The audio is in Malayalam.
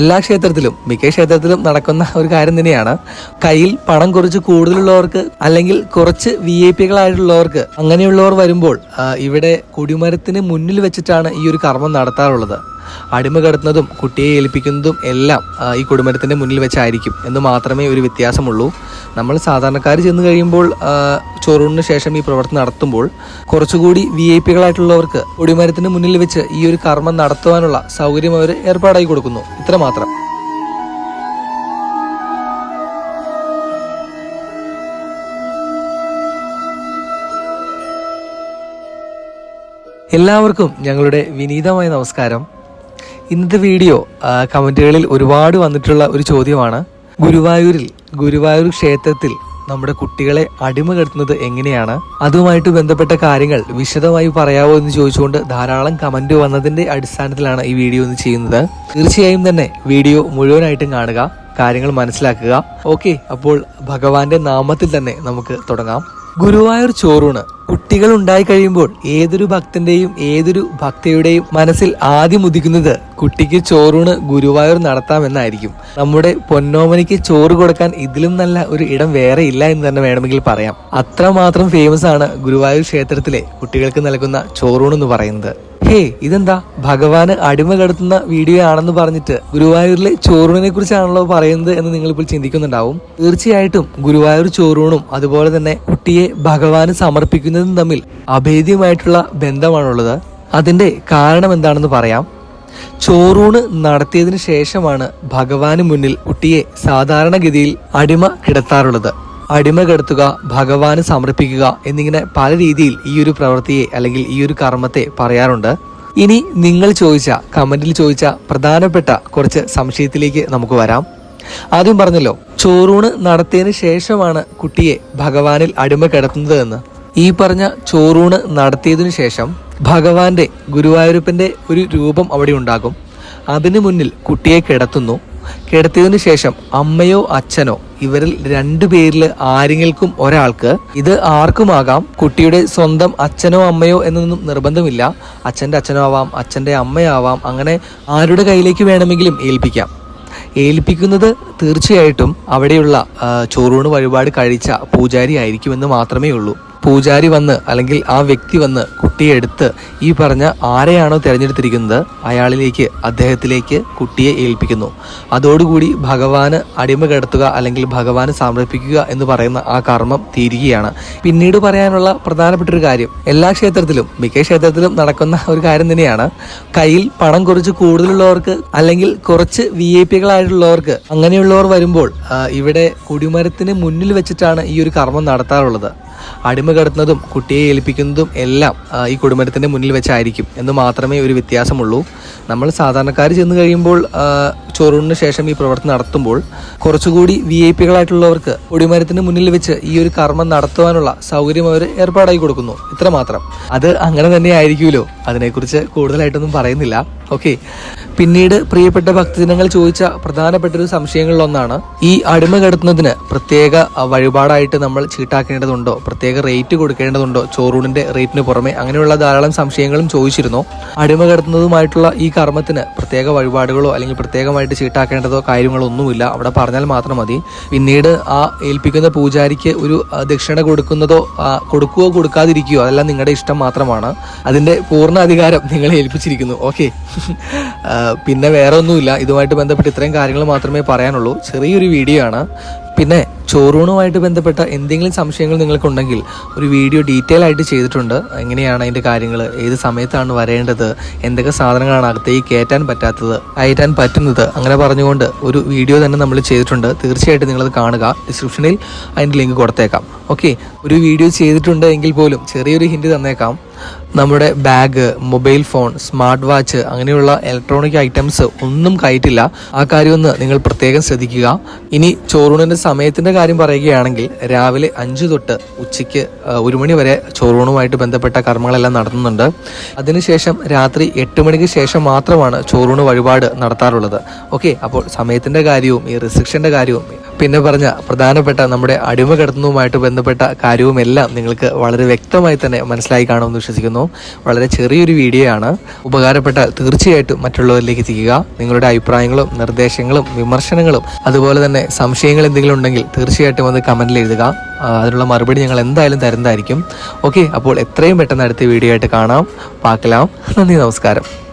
എല്ലാ ക്ഷേത്രത്തിലും മിക്ക ക്ഷേത്രത്തിലും നടക്കുന്ന ഒരു കാര്യം തന്നെയാണ്. കയ്യിൽ പണം കുറച്ച് കൂടുതലുള്ളവർക്ക് അല്ലെങ്കിൽ കുറച്ച് വി ഐ പികളായിട്ടുള്ളവർക്ക് അങ്ങനെയുള്ളവർ വരുമ്പോൾ ഇവിടെ കൊടിമരത്തിന് മുന്നിൽ വെച്ചിട്ടാണ് ഈ ഒരു കർമ്മം നടത്താറുള്ളത്. അടിമ കടത്തുന്നതും കുട്ടിയെ ഏൽപ്പിക്കുന്നതും എല്ലാം ഈ കുടുംബത്തിന്റെ മുന്നിൽ വെച്ചായിരിക്കും എന്ന് മാത്രമേ ഒരു വ്യത്യാസമുള്ളൂ. നമ്മൾ സാധാരണക്കാർ ചെന്ന് കഴിയുമ്പോൾ ചോറൂണിന് ശേഷം ഈ പ്രവർത്തനം നടത്തുമ്പോൾ കുറച്ചുകൂടി വി ഐ പികളായിട്ടുള്ളവർക്ക് കൊടിമരത്തിന് മുന്നിൽ വെച്ച് ഈ ഒരു കർമ്മം നടത്തുവാനുള്ള സൗകര്യം അവർ ഏർപ്പാടായി കൊടുക്കുന്നു. ഇത്രമാത്രം എല്ലാവർക്കും ഞങ്ങളുടെ വിനീതമായ നമസ്കാരം. ഇന്നത്തെ വീഡിയോ കമന്റുകളിൽ ഒരുപാട് വന്നിട്ടുള്ള ഒരു ചോദ്യമാണ്. ഗുരുവായൂരിൽ ഗുരുവായൂർ ക്ഷേത്രത്തിൽ നമ്മുടെ കുട്ടികളെ അടിമ കെടുത്തുന്നത് എങ്ങനെയാണ്? അതുമായിട്ട് ബന്ധപ്പെട്ട കാര്യങ്ങൾ വിശദമായി പറയാവോ എന്ന് ചോദിച്ചുകൊണ്ട് ധാരാളം കമന്റ് വന്നതിന്റെ അടിസ്ഥാനത്തിലാണ് ഈ വീഡിയോ ഒന്ന് ചെയ്യുന്നത്. തീർച്ചയായും തന്നെ വീഡിയോ മുഴുവനായിട്ടും കാണുക കാര്യങ്ങൾ മനസ്സിലാക്കുക. ഓക്കെ അപ്പോൾ ഭഗവാന്റെ നാമത്തിൽ തന്നെ നമുക്ക് തുടങ്ങാം. ഗുരുവായൂർ ചോറൂണ് കുട്ടികൾ ഉണ്ടായി കഴിയുമ്പോൾ ഏതൊരു ഭക്തന്റെയും ഏതൊരു ഭക്തയുടെയും മനസ്സിൽ ആദ്യം ഉദിക്കുന്നത് കുട്ടിക്ക് ചോറൂണ് ഗുരുവായൂർ നടത്താമെന്നായിരിക്കും. നമ്മുടെ പൊന്നോമനിക്ക് ചോറ് കൊടുക്കാൻ ഇതിലും നല്ല ഒരു ഇടം വേറെ ഇല്ല എന്ന് തന്നെ വേണമെങ്കിൽ പറയാം. അത്രമാത്രം ഫേമസ് ആണ് ഗുരുവായൂർ ക്ഷേത്രത്തിലെ കുട്ടികൾക്ക് നൽകുന്ന ചോറൂണ് എന്ന് പറയുന്നത്. ഹേ ഇതെന്താ? ഭഗവാന് അടിമ കടത്തുന്ന വീഡിയോ ആണെന്ന് പറഞ്ഞിട്ട് ഗുരുവായൂരിലെ ചോറൂണിനെ കുറിച്ചാണല്ലോ പറയുന്നത് എന്ന് നിങ്ങൾ ഇപ്പോൾ ചിന്തിക്കുന്നുണ്ടാവും. തീർച്ചയായിട്ടും ഗുരുവായൂർ ചോറൂണും അതുപോലെ തന്നെ കുട്ടിയെ ഭഗവാന് സമർപ്പിക്കുന്നതും തമ്മിൽ അഭേദ്യമായിട്ടുള്ള ബന്ധമാണുള്ളത്. അതിന്റെ കാരണം എന്താണെന്ന് പറയാം. ചോറൂണ് നടത്തിയതിനു ശേഷമാണ് ഭഗവാന് മുന്നിൽ കുട്ടിയെ സാധാരണഗതിയിൽ അടിമ കിടത്താറുള്ളത്. അടിമ കിടത്തുക ഭഗവാന് സമർപ്പിക്കുക എന്നിങ്ങനെ പല രീതിയിൽ ഈ ഒരു പ്രവൃത്തിയെ അല്ലെങ്കിൽ ഈ ഒരു കർമ്മത്തെ പറയാറുണ്ട്. ഇനി നിങ്ങൾ ചോദിച്ച കമന്റിൽ ചോദിച്ച പ്രധാനപ്പെട്ട കുറച്ച് സംശയത്തിലേക്ക് നമുക്ക് വരാം. ആദ്യം പറഞ്ഞല്ലോ ചോറൂണ് നടത്തിയതിനു ശേഷമാണ് കുട്ടിയെ ഭഗവാനിൽ അടിമ കിടത്തുന്നത് എന്ന് ഈ പറഞ്ഞ ചോറൂണ് നടത്തിയതിനു ശേഷം ഭഗവാന്റെ ഗുരുവായൂരപ്പന്റെ ഒരു രൂപം അവിടെ ഉണ്ടാകും. അതിനു മുന്നിൽ കുട്ടിയെ കിടത്തുന്നു. കിടത്തിയതിനു ശേഷം അമ്മയോ അച്ഛനോ ഇവരിൽ രണ്ടു പേരിൽ ആരെങ്കിലും ഒരാൾക്ക് ഇത് ആർക്കുമാകാം? കുട്ടിയുടെ സ്വന്തം അച്ഛനോ അമ്മയോ എന്നൊന്നും നിർബന്ധമില്ല. അച്ഛന്റെ അച്ഛനോ ആവാം അച്ഛന്റെ അമ്മയാവാം അങ്ങനെ ആരുടെ കയ്യിലേക്ക് വേണമെങ്കിലും ഏൽപ്പിക്കാം. ഏൽപ്പിക്കുന്നത് തീർച്ചയായിട്ടും അവിടെയുള്ള ചോറൂണ് വഴിപാട് കഴിച്ച പൂജാരി ആയിരിക്കുമെന്ന് മാത്രമേ ഉള്ളൂ. പൂജാരി വന്ന് അല്ലെങ്കിൽ ആ വ്യക്തി വന്ന് കുട്ടിയെ എടുത്ത് ഈ പറഞ്ഞ ആരെയാണോ തിരഞ്ഞെടുത്തിരിക്കുന്നത് അയാളിലേക്ക് അദ്ദേഹത്തിലേക്ക് കുട്ടിയെ ഏൽപ്പിക്കുന്നു. അതോടുകൂടി ഭഗവാന് അടിമ കിടത്തുക അല്ലെങ്കിൽ ഭഗവാന് സമർപ്പിക്കുക എന്ന് പറയുന്ന ആ കർമ്മം തീരുകയാണ്. പിന്നീട് പറയാനുള്ള പ്രധാനപ്പെട്ട ഒരു കാര്യം എല്ലാ ക്ഷേത്രത്തിലും മിക്ക ക്ഷേത്രത്തിലും നടക്കുന്ന ഒരു കാര്യം തന്നെയാണ്. കയ്യിൽ പണം കുറച്ച് കൂടുതലുള്ളവർക്ക് അല്ലെങ്കിൽ കുറച്ച് വി ഐ പികളായിട്ടുള്ളവർക്ക് അങ്ങനെയുള്ളവർ വരുമ്പോൾ ഇവിടെ കുടിമരത്തിന് മുന്നിൽ വെച്ചിട്ടാണ് ഈ ഒരു കർമ്മം നടത്താറുള്ളത്. അടിമ കടത്തുന്നതും കുട്ടിയെ ഏൽപ്പിക്കുന്നതും എല്ലാം ഈ കുടുംബത്തിന്റെ മുന്നിൽ വെച്ചായിരിക്കും എന്ന് മാത്രമേ ഒരു വ്യത്യാസമുള്ളൂ. നമ്മൾ സാധാരണക്കാർ ചെന്ന് കഴിയുമ്പോൾ ചോറൂണിന് ശേഷം ഈ പ്രവർത്തനം നടത്തുമ്പോൾ കുറച്ചുകൂടി വി ഐ പികളായിട്ടുള്ളവർക്ക് കൊടിമരത്തിന് മുന്നിൽ വെച്ച് ഈ ഒരു കർമ്മം നടത്തുവാനുള്ള സൗകര്യം അവർ ഏർപ്പാടായി കൊടുക്കുന്നു. ഇത്രമാത്രം. അത് അങ്ങനെ തന്നെ ആയിരിക്കുമല്ലോ അതിനെക്കുറിച്ച് കൂടുതലായിട്ടൊന്നും പറയുന്നില്ല. ഓക്കെ. പിന്നീട് പ്രിയപ്പെട്ട ഭക്തജനങ്ങൾ ചോദിച്ച പ്രധാനപ്പെട്ട ഒരു സംശയങ്ങളിലൊന്നാണ് ഈ അടിമ കടത്തുന്നതിന് പ്രത്യേക വഴിപാടായിട്ട് നമ്മൾ ചീട്ടാക്കേണ്ടതുണ്ടോ? പ്രത്യേക റേറ്റ് കൊടുക്കേണ്ടതുണ്ടോ? ചോറൂണിന്റെ റേറ്റിന് പുറമെ അങ്ങനെയുള്ള ധാരാളം സംശയങ്ങളും ചോദിച്ചിരുന്നു. അടിമ കടത്തുന്നതുമായിട്ടുള്ള ഈ കർമ്മത്തിന് പ്രത്യേക വഴിപാടുകളോ അല്ലെങ്കിൽ പ്രത്യേകമായിട്ട് ചീട്ടാക്കേണ്ടതോ കാര്യങ്ങളോ ഒന്നുമില്ല അവിടെ പറഞ്ഞാൽ മാത്രം മതി. പിന്നീട് ആ ഏൽപ്പിക്കുന്ന പൂജാരിക്ക് ഒരു ദക്ഷിണ കൊടുക്കുന്നതോ കൊടുക്കുകയോ കൊടുക്കാതിരിക്കുകയോ അതെല്ലാം നിങ്ങളുടെ ഇഷ്ടം മാത്രമാണ്. അതിന്റെ പൂർണ അധികാരം നിങ്ങളെ ഏൽപ്പിച്ചിരിക്കുന്നു. ഓക്കെ പിന്നെ വേറെ ഒന്നുമില്ല ഇതുമായിട്ട് ബന്ധപ്പെട്ട് ഇത്രയും കാര്യങ്ങൾ മാത്രമേ പറയാനുള്ളൂ. ചെറിയൊരു വീഡിയോ ആണ്. പിന്നെ ചോറൂണുമായിട്ട് ബന്ധപ്പെട്ട എന്തെങ്കിലും സംശയങ്ങൾ നിങ്ങൾക്കുണ്ടെങ്കിൽ ഒരു വീഡിയോ ഡീറ്റെയിൽ ആയിട്ട് ചെയ്തിട്ടുണ്ട്. എങ്ങനെയാണ് അതിന്റെ കാര്യങ്ങൾ ഏത് സമയത്താണ് വരേണ്ടത്? എന്തൊക്കെ സാധനങ്ങളാണ് അകത്തേക്ക് കയറ്റാൻ പറ്റാത്തത് അയറ്റാൻ പറ്റുന്നത്? അങ്ങനെ പറഞ്ഞുകൊണ്ട് ഒരു വീഡിയോ തന്നെ നമ്മൾ ചെയ്തിട്ടുണ്ട്. തീർച്ചയായിട്ടും നിങ്ങളത് കാണുക. ഡിസ്ക്രിപ്ഷനിൽ അതിന്റെ ലിങ്ക് കൊടുത്തേക്കാം. ഓക്കെ ഒരു വീഡിയോ ചെയ്തിട്ടുണ്ട് എങ്കിൽ പോലും ചെറിയൊരു ഹിൻഡ് തന്നേക്കാം. നമ്മുടെ bag mobile phone smart watch അങ്ങനെയുള്ള ഇലക്ട്രോണിക് ഐറ്റംസ് ഒന്നും കയറ്റില്ല. ആ കാര്യം ഒന്ന് നിങ്ങൾ പ്രത്യേകം ശ്രദ്ധിക്കുക. ഇനി ചോറൂണിന്റെ സമയത്തിന്റെ കാര്യം പറയുകയാണെങ്കിൽ രാവിലെ അഞ്ച് തൊട്ട് ഉച്ചയ്ക്ക് ഒരു മണി വരെ ചോറൂണുമായിട്ട് ബന്ധപ്പെട്ട കർമ്മങ്ങളെല്ലാം നടത്തുന്നുണ്ട്. അതിനുശേഷം രാത്രി എട്ട് മണിക്ക് ശേഷം മാത്രമാണ് ചോറൂണ് വഴിപാട് നടത്താറുള്ളത്. ഓക്കെ അപ്പോൾ സമയത്തിന്റെ കാര്യവും ഈ റിസ്ട്രിക്ഷന്റെ കാര്യവും പിന്നെ പറഞ്ഞ പ്രധാനപ്പെട്ട നമ്മുടെ അടിമ കിടത്തുന്നതുമായിട്ട് ബന്ധപ്പെട്ട കാര്യവുമെല്ലാം നിങ്ങൾക്ക് വളരെ വ്യക്തമായി തന്നെ മനസ്സിലായി കാണുമെന്ന് വിശ്വസിക്കുന്നു. വളരെ ചെറിയൊരു വീഡിയോ ആണ്. ഉപകാരപ്പെട്ടാൽ തീർച്ചയായിട്ടും മറ്റുള്ളവരിലേക്ക് എത്തിക്കുക. നിങ്ങളുടെ അഭിപ്രായങ്ങളും നിർദ്ദേശങ്ങളും വിമർശനങ്ങളും അതുപോലെ തന്നെ സംശയങ്ങൾ എന്തെങ്കിലും ഉണ്ടെങ്കിൽ തീർച്ചയായിട്ടും അത് കമന്റിൽ എഴുതുക. അതിനുള്ള മറുപടി ഞങ്ങൾ എന്തായാലും തരുന്നതായിരിക്കും. ഓക്കെ അപ്പോൾ എത്രയും പെട്ടെന്ന് അടുത്ത വീഡിയോ ആയിട്ട് കാണാം. പാക്കലാം. നന്ദി നമസ്കാരം.